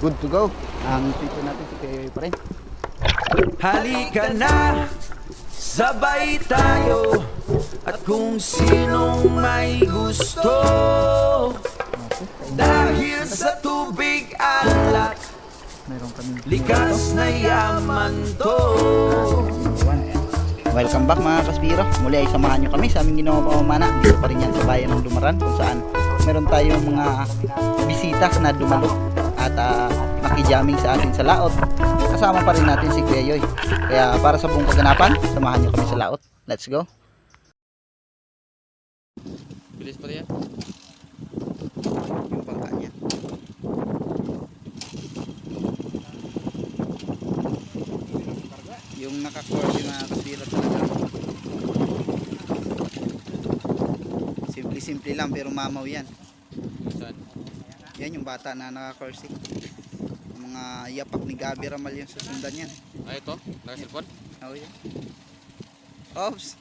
good to go. Ang feature natin si Kuya Yoy pa rin. Halika na, sabay tayo At kung sinong may gusto Dahil sa tubig kami Likas na yaman to Welcome back mga kaspiro. Muli ay samahan nyo kami sa aming ginawa pamamana. Dito pa rin yan sa bayan ng Dumaran kung saan meron tayong mga bisita na dumalo at uh, nakijaming sa atin sa laot. Kasama pa rin natin si Kuya Yoy. Kaya para sa buong kaganapan, samahan nyo kami sa laot. Let's go. Bilis pa yan Yung bangka niya. Yung nakacore yung mga kaspiro talaga. Simple-simple lang pero mamaw yan. Yan yung bata na naka-corsi. Yung mga yapak ni Gabi Ramal yung susundan yan. Ah ito? Nakasilpon? Oh, yan. Oops.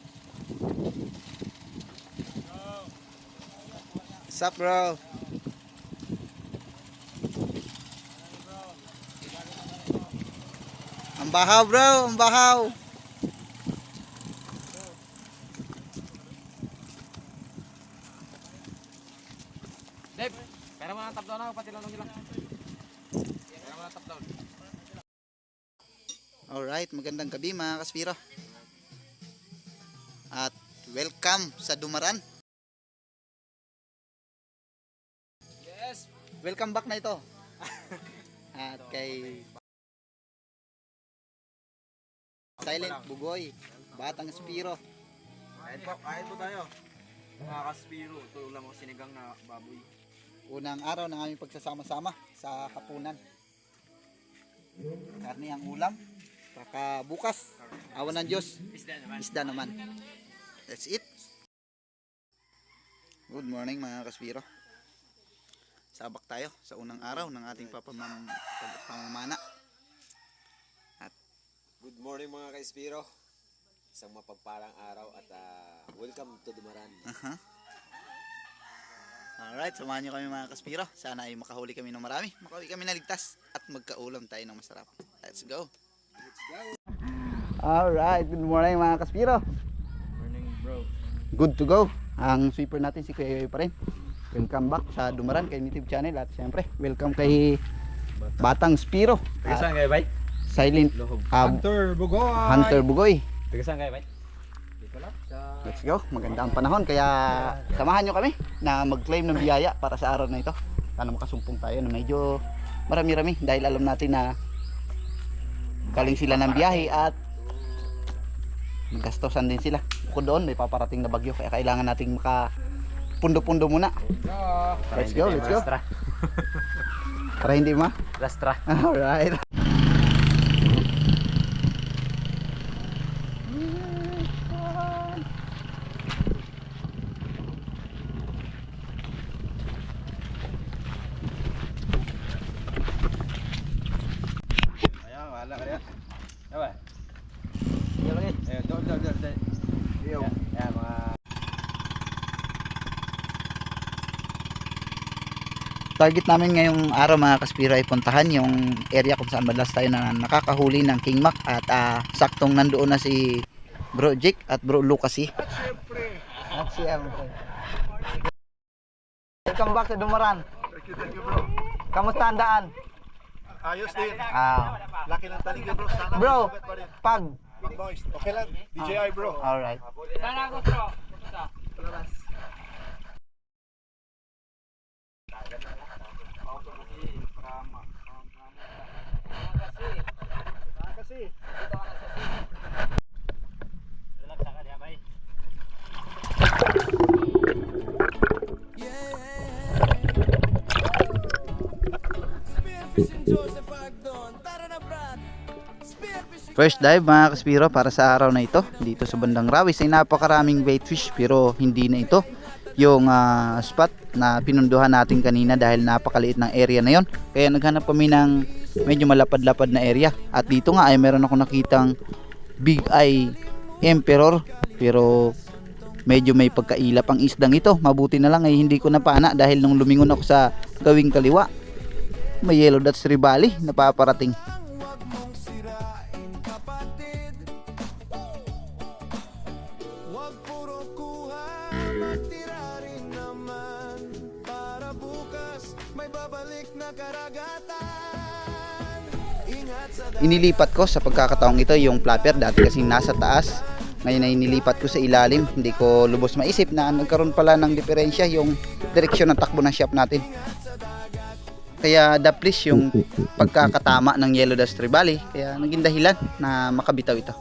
Sup bro? Ang bahaw bro, ang bahaw. Dave, pera mo na top down ako pati lang nila Pera mo na top down Alright, magandang gabi mga kaspiro. At welcome sa Dumaran. Yes! Welcome back na ito. At kay Silent Bugoy, Batang Spiro. Kain po, kain po tayo Mga kaspiro, ito ulam ko sinigang na baboy Unang araw ng aming pagsasama-sama sa hapunan. Karne ang ulam. Saka bukas, awan ng Diyos, Isda naman isda naman. That's it. Good morning mga kaspiro. Sabak tayo sa unang araw ng ating papamam pamamana. Good morning mga ka-Espiro. Isang mapagpalang araw at ah, welcome to Dumaran. Aha. Alright, samahan nyo kami mga kaspiro. Sana ay makahuli kami ng marami. Makauwi kami na ligtas at magkaulam tayo ng masarap. Let's go. Alright, good morning mga kaspiro. Morning bro Good to go. Ang sweeper natin si Kuya Yoy pa rin. Welcome back sa Dumaran kay YouTube channel at siyempre welcome kay Batang Spiro. At kayo bay? Silent ah, Hunter Bugoy Hunter Bugoy. Taga saan kayo bay? Let's go. Maganda ang panahon kaya samahan nyo kami na mag-claim ng biyaya para sa araw na ito. Sana makasumpong tayo na medyo marami-rami dahil alam natin na galing sila ng biyahe at gastosan din sila. Bukod doon may paparating na bagyo kaya kailangan nating maka pundo-pundo muna. Let's go, let's go. Para hindi ma. Lastra Alright. Ayan, wala ka rin Ayan Ayan lagi Ayan, doon, doon, doon doon. Ayan, ayan, mga Target namin ngayong araw mga kaspiro ay puntahan yung area kung saan madalas tayo na nakakahuli ng King Mac at ah, saktong nandoon na si Bro Jake at Bro Lucas eh. At siyempre. Welcome back sa Dumaran. Kamusta ang daan? Ayos din. Ah, Laki ng talig bro. Sana bro, pag. Okay lang. DJI bro. Alright. Kasi. First dive mga kaspiro para sa araw na ito dito sa bandang Rawis ay napakaraming bait fish pero hindi na ito yung ah, spot na pinunduhan natin kanina dahil napakaliit ng area na yon kaya naghanap kami ng medyo malapad-lapad na area. At dito nga ay meron ako nakitang big eye emperor. Pero medyo may pagkailap ang isdang ito. Mabuti na lang ay hindi ko napana dahil nung lumingon ako sa gawing kaliwa may yellow dots ribali na paparating. Inilipat ko sa pagkakataong ito yung flapper dati kasing nasa taas. Ngayon ay nilipat ko sa ilalim. Hindi ko lubos maisip na nagkaroon pala ng diferensya yung direksyon ng takbo ng shop natin. Kaya daplis yung pagkakatama ng Yellow Dust Tree Kaya naging dahilan na makabitaw ito.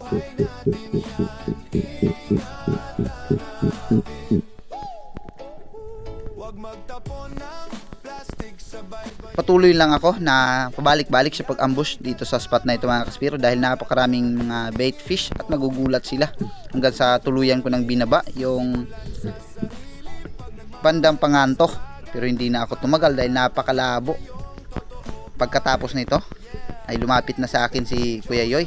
Patuloy lang ako na pabalik-balik sa pag-ambush dito sa spot na ito mga kaspiro dahil napakaraming mga bait fish at magugulat sila hanggang sa tuluyan ko ng binaba yung bandang panganto. Pero hindi na ako tumagal dahil napakalabo. Pagkatapos nito ay lumapit na sa akin si Kuya Yoy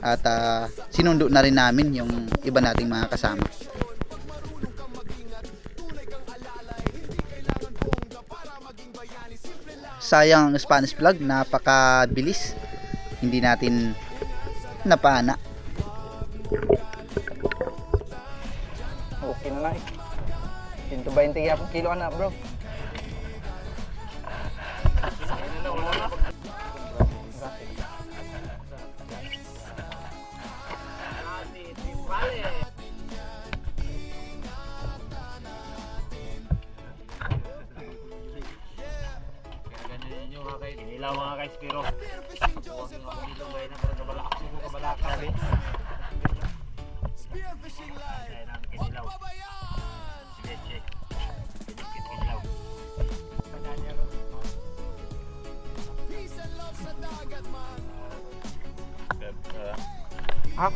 at ah, sinundo na rin namin yung iba nating mga kasama sayang ang Spanish vlog napakabilis hindi natin napana Okay na eh. 120 yapon kilo na bro.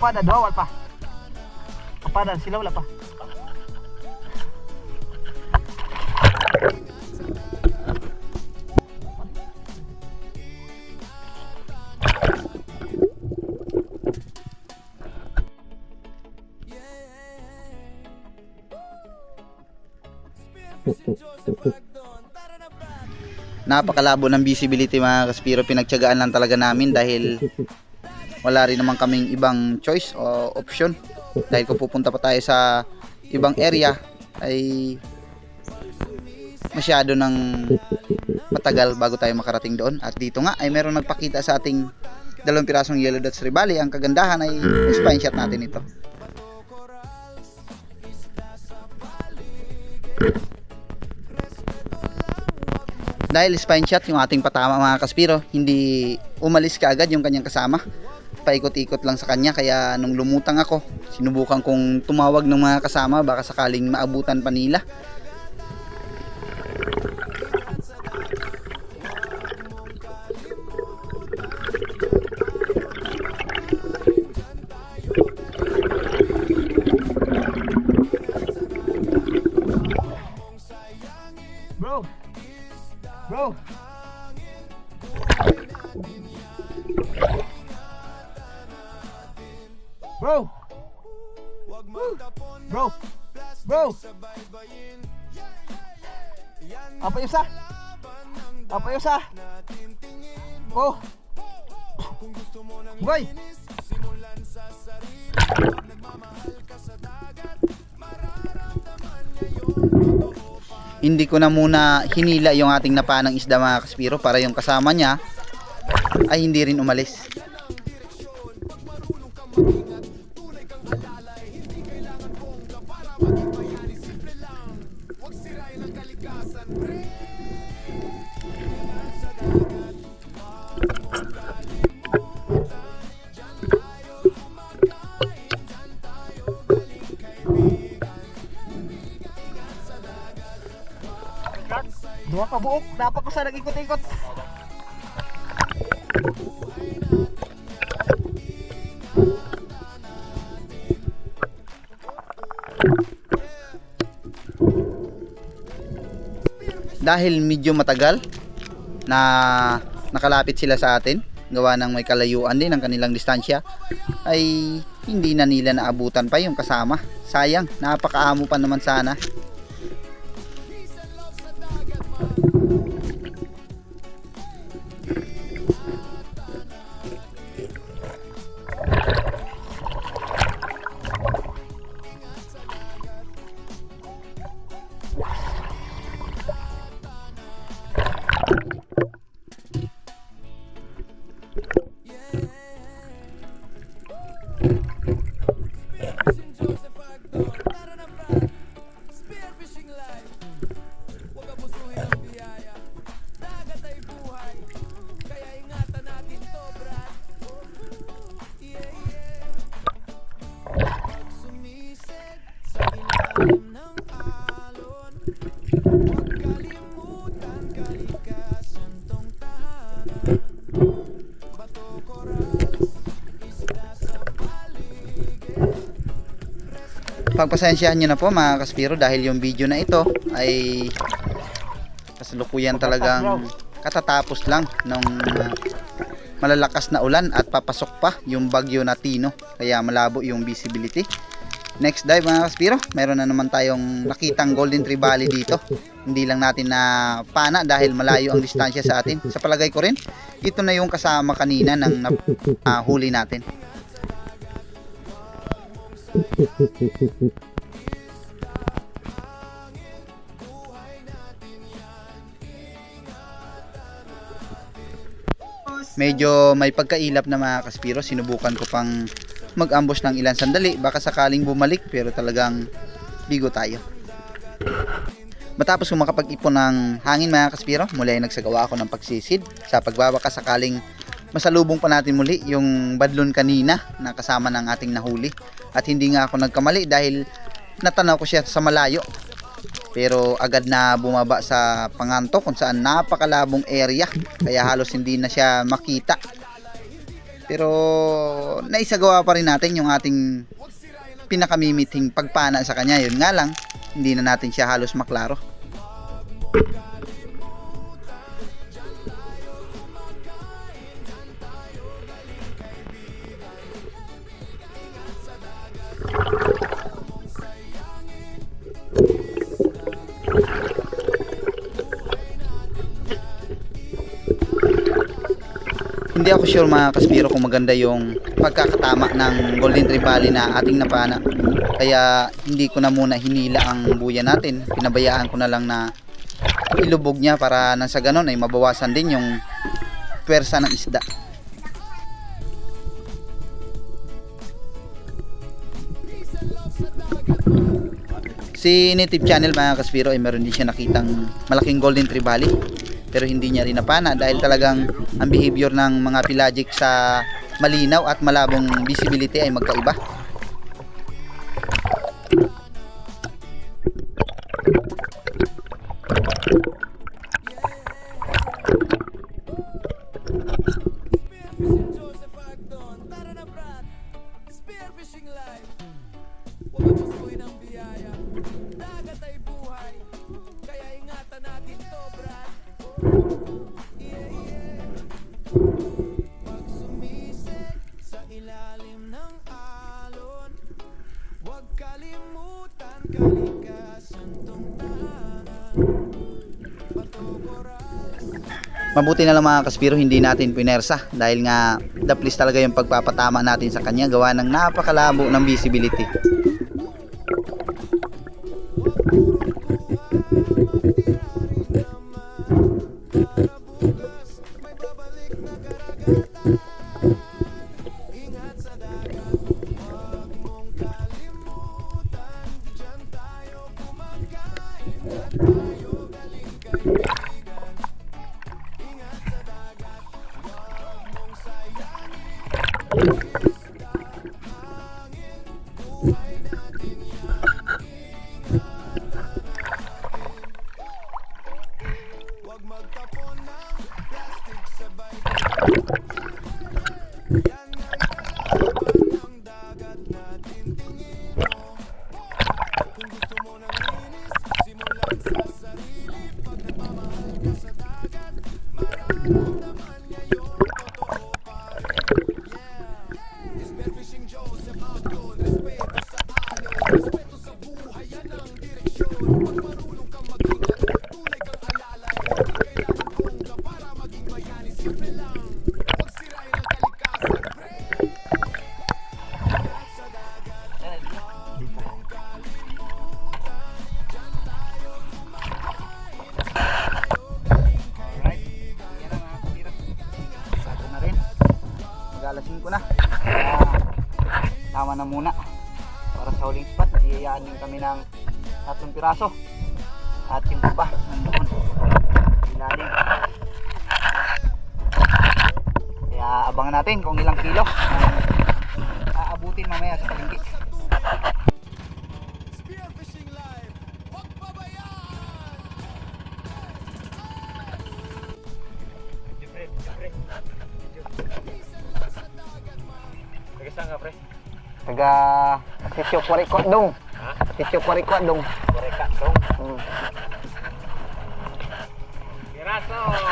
Akpada dawal pa. Akpada sila wala pa. napakalabo ng visibility mga kaspiro pinagtyagaan lang talaga namin dahil wala rin naman kaming ibang choice o option. Dahil kung pupunta pa tayo sa ibang area ay masyado ng matagal bago tayo makarating doon. At dito nga ay meron nagpakita sa ating dalawang pirasong yellow dots ribali. Ang kagandahan ay spine shot natin ito. Dahil spine shot yung ating patama mga kaspiro hindi umalis ka agad yung kanyang kasama paikot-ikot lang sa kanya. Kaya nung lumutang ako sinubukan kong tumawag ng mga kasama. Baka sakaling maabutan pa nila Oh. Boy. hindi ko na muna hinila yung ating napanang isda mga kaspiro para yung kasama niya ay hindi rin umalis dahil medyo matagal na nakalapit sila sa atin gawa ng may kalayuan din ang kanilang distansya ay hindi na nila naabutan pa yung kasama. Sayang napakaamo pa naman sana pagpasensyahan nyo na po mga kaspiro dahil yung video na ito ay kasalukuyan talagang katatapos lang ng uh, malalakas na ulan at papasok pa yung bagyo na Tino. Kaya malabo yung visibility. Next dive mga kaspiro. Meron na naman tayong nakitang golden trevally dito. Hindi lang natin na pana dahil malayo ang distansya sa atin. Sa palagay ko rin ito na yung kasama kanina ng ah, huli natin medyo may pagkailap na mga kaspiro. Sinubukan ko pang mag-ambush ng ilan sandali. Baka sakaling bumalik pero talagang bigo tayo. Matapos kong makapag-ipon ng hangin mga kaspiro muli nagsagawa ako ng pagsisid. Sa pagbabaka sakaling masalubong pa natin muli yung badlon kanina na kasama ng ating nahuli. At hindi nga ako nagkamali dahil natanaw ko siya sa malayo. Pero agad na bumaba sa panganto kung saan napakalabong area. Kaya halos hindi na siya makita. Pero naisagawa pa rin natin yung ating pinakamimiting pagpana sa kanya. Yun nga lang hindi na natin siya halos maklaro hindi ako sure mga kaspiro kung maganda yung pagkakatama ng golden trevally na ating napana. Kaya hindi ko na muna hinila ang buya natin. Pinabayaan ko na lang na ilubog niya para nang sa ganon ay mabawasan din yung pwersa ng isda. Si native channel mga kaspiro ay meron din siya nakitang malaking golden trevally pero hindi niya rin napana dahil talagang ang behavior ng mga pelagic sa malinaw at malabong visibility ay magkaiba ilalim ng alon. Huwag kalimutan kalikasan tong tahanan. Mabuti na lang mga kaspiro hindi natin pinersa dahil nga please talaga yung pagpapatama natin sa kanya gawa ng napakalabo ng visibility tama na muna. Para sa huling spot nagyayaan yung kami ng tatlong piraso. At yung iba nandoon ilalim. Kaya abangan natin kung ilang kilo Sisyo Kurikot dong. Ha? Ketchup parikwa dong. Koreka dong. Oh. Piraso.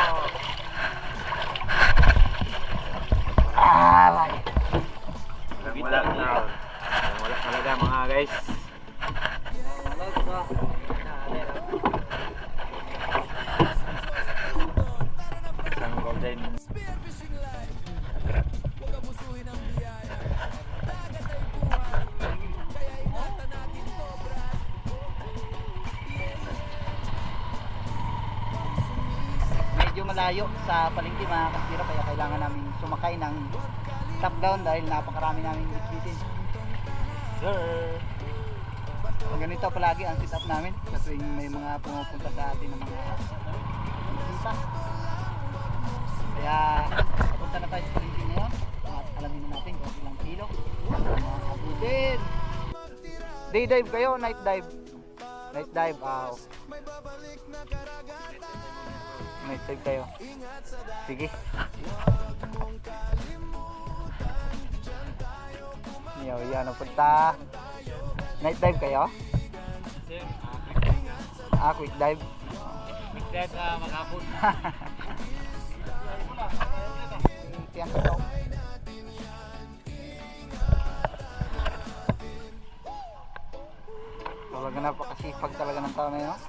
Malayo sa palengke mga kaspiro kaya kailangan namin sumakay ng top down dahil napakarami namin bitbitin. Sir. So, ganito palagi ang setup namin sa tuwing may mga pumupunta sa atin ng mga bisita. Kaya papunta na tayo sa palengke ngayon at alamin na natin kung ilang kilo. Mga kabudin. Day dive kayo, night dive. Night dive, aw. Dive kayo. Sige. Yaw, yan ang punta. Night dive kayo? Ah, quick dive. Mixed uh, maghapon. Tiyang ko daw. Talaga napakasipag talaga ng tao na yun.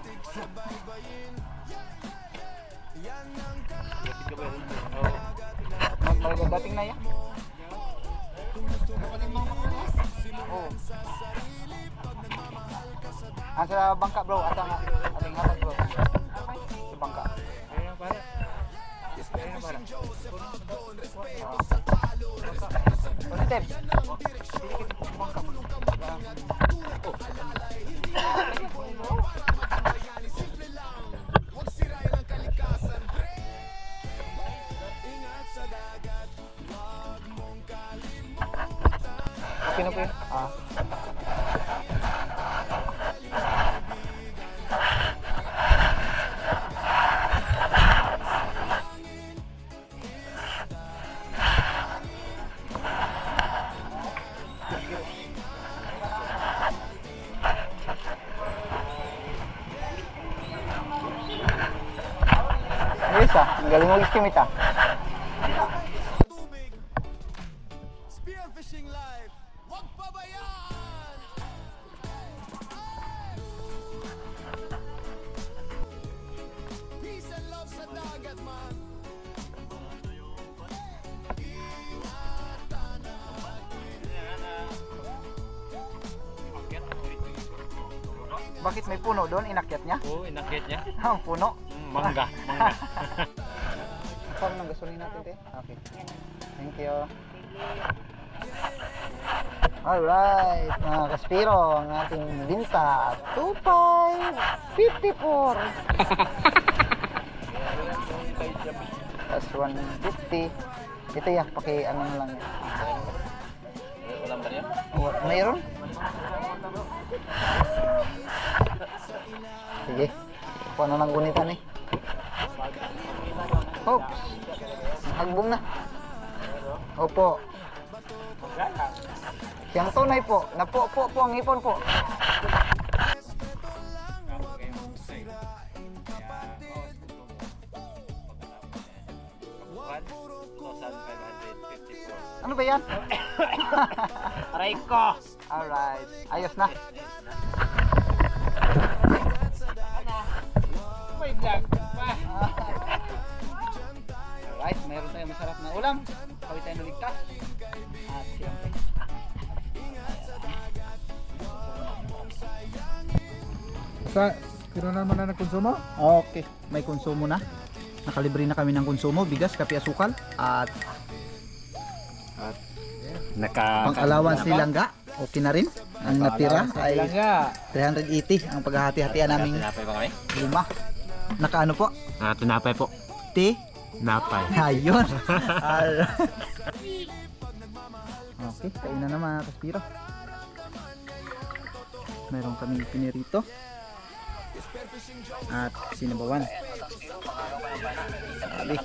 Magdating na yan. Oh. Ah, sa bangka bro, ata nga. Ating hatag bro. Sa bangka. Ayun para. Ayun para. Positive. Okay na po yun? Ah. Ayos ah, galing mo estimate ah. Kaspiro, ang ating binta, 2,554. Plus 150. Ito ya, paki ano na lang. Wala ba niya? Oh, mayroon? Sige. Kung ano nang gunitan eh. Oops. Hagbong na. Opo. Siyang tunay po. Napo po po ang ipon po. Ano ba yan? Aray ko! Alright. Ayos na. Wait lang. Pa. Alright, mayroon tayong masarap na ulam. Sa, kino naman na nagkonsumo? Okay, may konsumo na. Nakalibre na kami ng konsumo, bigas, kape, asukal, at Naka... pang allowance ni Langga. Okay na rin. Ang natira ay Langga. 380 ang paghahati-hatian naming Tinapay ba kami? lima. Nakaano po? Ah, tinapay po. T? Napay. Ayun. Okay, kain na na mga kaspiro. Meron kami pinirito. At sinabawan. Sabi.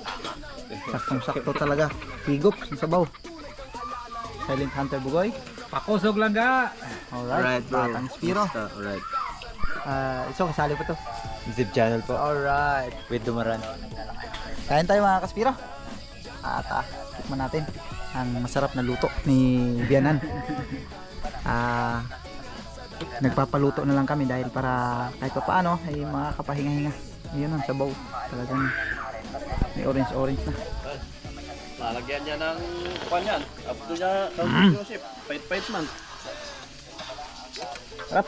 Saktong sakto talaga. Higop sa sabaw. Silent Hunter Bugoy. Pakusog lang ga. Alright, Batang Spiro. Alright. Ah, so kasali pa to. Zip channel po. Alright. With Dumaran. Kain tayo mga kaspiro. At ah, tikman natin ang masarap na luto ni Bianan. Ah, nagpapaluto na lang kami dahil para kahit pa paano ay makakapahinga-hinga. Ayun ang sabaw. Talagang may orange-orange na. Lalagyan niya ng kwan yan. Abdo niya Mm. Joseph. Pait-pait man. Sarap.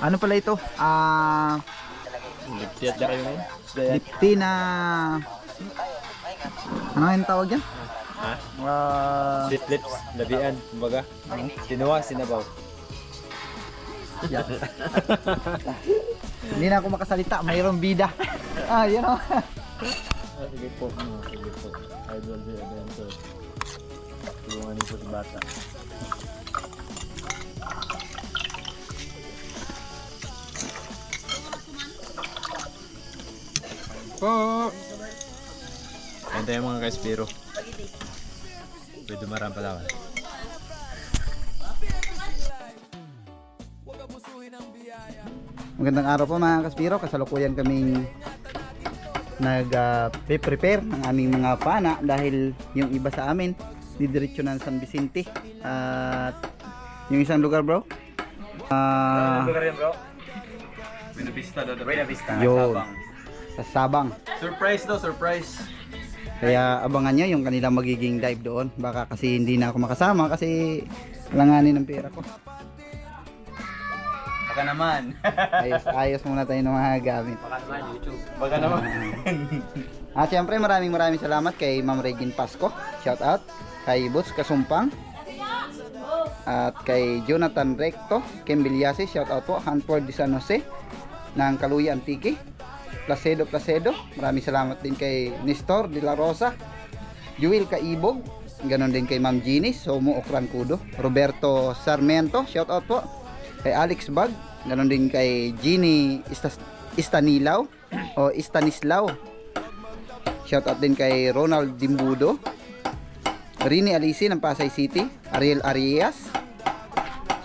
Ano pala ito? Ah, Liptiat niya kayo ngayon. lipti na ano yung tawag yan? Ha? Ah, Sweet lips. Labian. Kumbaga. Sinuwa, sinabaw. Hindi na ako makasalita. Mayroong bida. Ah, yun o. Sige po. Sige po. Idol si Adventure. Tulungan niyo po si bata. Po. Ayan tayo mga ka-Spiro. With Dumaran Palawan. Magandang araw po mga kaspiro. Kasalukuyan kaming nag-prepare ng aming mga pana dahil yung iba sa amin didiretso ng San Vicente. At yung isang lugar bro. Ah, yan bro? Buena Vista daw. Buena Vista. yun. Sa Sabang. Surprise daw, surprise. Kaya abangan nyo yung kanilang magiging dive doon. Baka kasi hindi na ako makasama kasi langanin ng pera ko. Baka naman. Ayos, ayos muna tayo ng mga gamit. Baka naman, YouTube. Baka naman. At syempre maraming maraming salamat kay Ma'am Regine Pasco. Shout out. Kay Boots Kasumpang. At kay Jonathan Recto. Kim Bilyasi. Shout out po. Hanford de San Jose. Ng Kaluya Antique. Placedo Placedo. Maraming salamat din kay Nestor de la Rosa. Jewel Kaibog. Ganon din kay Ma'am Jeannie. Somo Okrancudo. Roberto Sarmiento. Shout out po. Kay Alex Bag. Ganon din kay Jeannie Istas Istanilaw o Istanislaw. Shoutout din kay Ronald Dimbudo. Rini Alisi ng Pasay City. Ariel Arias.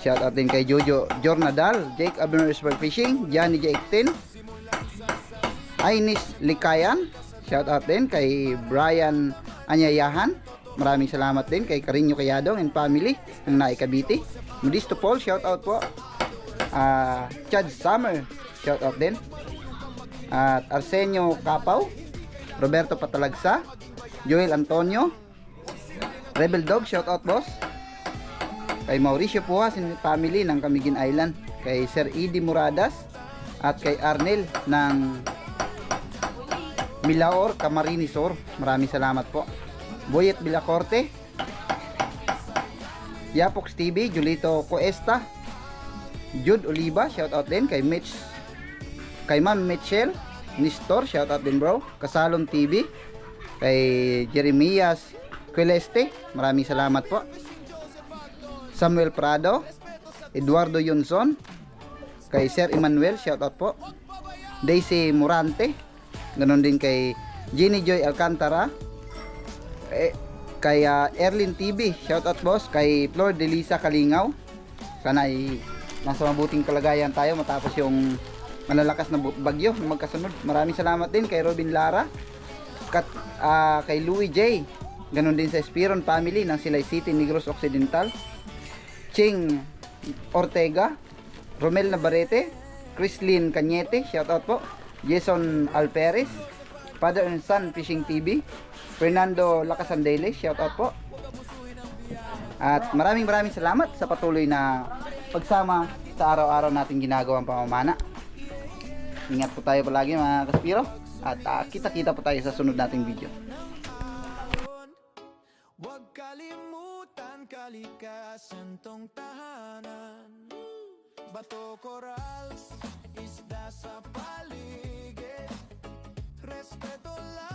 Shoutout din kay Jojo Jornadal. Jake Abner Sport Fishing. Johnny J. 18. Ainis Likayan. Shoutout din kay Brian Anyayahan. Maraming salamat din kay Carinyo Kayadong and family ng Naik Cavite. Modisto Paul, shoutout po. Ah, Chad Summer, shoutout din. At Arsenio Capaw, Roberto Patalagsa, Joel Antonio, Rebel Dog, shoutout boss. Kay Mauricio Pujas and family ng Camiguin Island. Kay Sir Edie Muradas at kay Arnel ng Milaor, Camarines Sur. Maraming salamat po. Boyet Villacorte, Yapox TV, Julito Cuesta, Jude Oliva, shoutout din kay Mitch, kay Ma'am Mitchell, Nistor, shoutout din bro, Kasalom TV, kay Jeremias Queleste, maraming salamat po. Samuel Prado, Eduardo Yunson, kay Sir Emmanuel, shoutout po. Daisy Morante, ganon din kay Jenny Joy Alcantara, eh, kay ah, Erlin TV, shoutout boss, kay Flor Delisa Kalingaw. Sana ay nasa mabuting kalagayan tayo matapos yung malalakas na bagyo na magkasunod. Maraming salamat din kay Robin Lara, kat, ah, kay Louis J. Ganon din sa Espiron family ng Silay City, Negros Occidental. Ching Ortega, Romel Navarrete, Chrislyn Cañete, shoutout po. Jason Alperes, Father and Son Fishing TV, Fernando Lacasandele, shoutout po. At maraming maraming salamat sa patuloy na pagsama sa araw-araw nating ginagawang pamamana. Ingat po tayo palagi mga kaspiro at ah, kita-kita po tayo sa sunod nating video. Huwag kalimutan kalikasan tong tahanan Bato corals, isda sa paligid respeto la